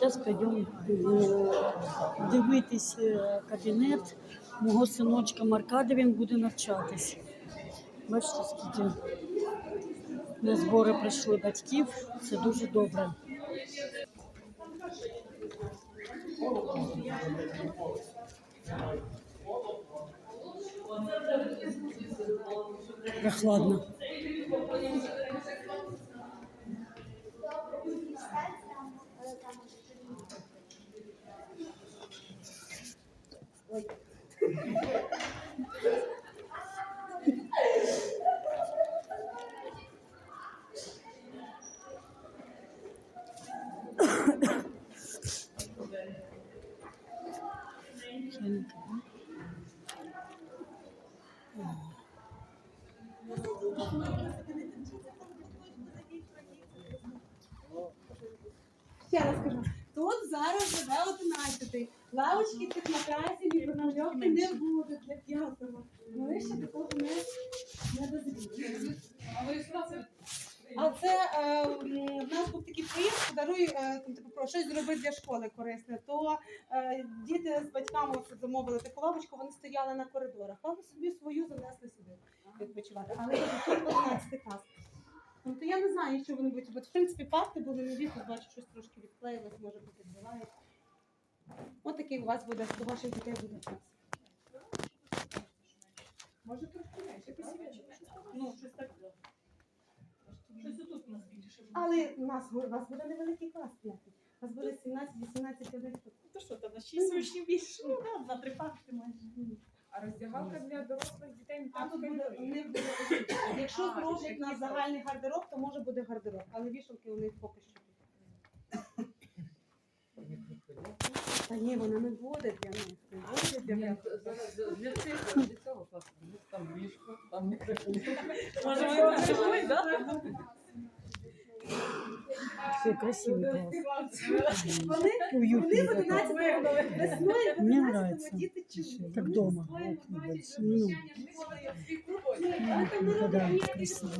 Зараз підемо е, дивитись е, кабінет мого синочка Марка, де він буде навчатись. Бачите, скільки на збори прийшли батьків. Це дуже добре. Прохладно. Ще раз кажу, тут зараз живе 11. Лавочки цих і не буде для п'ятого. Ми ще такого не, не дозріли. А це е, м, в нас був такий приїзд, подаруй, е, там, типу, про щось зробити для школи корисне. То е, діти з батьками замовили таку лавочку, вони стояли на коридорах. Але собі свою занесли сюди відпочивати. Але тут 11 клас. Ну, то я не знаю, що вони будуть. Бо, в принципі, парти були нові, тут бачу, щось трошки відклеїлось, може бути відбивають. Ось такий у вас буде, у ваших дітей буде клас. Може трошки менше, Ну, щось так. Щось тут у нас більше. Але у нас, у вас буде невеликий клас п'ятий. У вас буде 17-18 людей. Ну то що, там на 6 учнів більше? Ну, так, два-три парти майже. А роздягалка для дорослих дітей А там тут буде, буде не буде. Якщо зроблять на загальний гардероб, то може буде гардероб. Але вішалки у них поки що. Та ні, вона не буде для них. Не буде для них. Для цього, для цього класу. Там ліжко, там мікрофон. Може, ви прийшли, так? Все красивий клас. Вони Вони в такой. 11 весною в 11 нравится. діти чули. Как дома. Ну, не Да, красиво.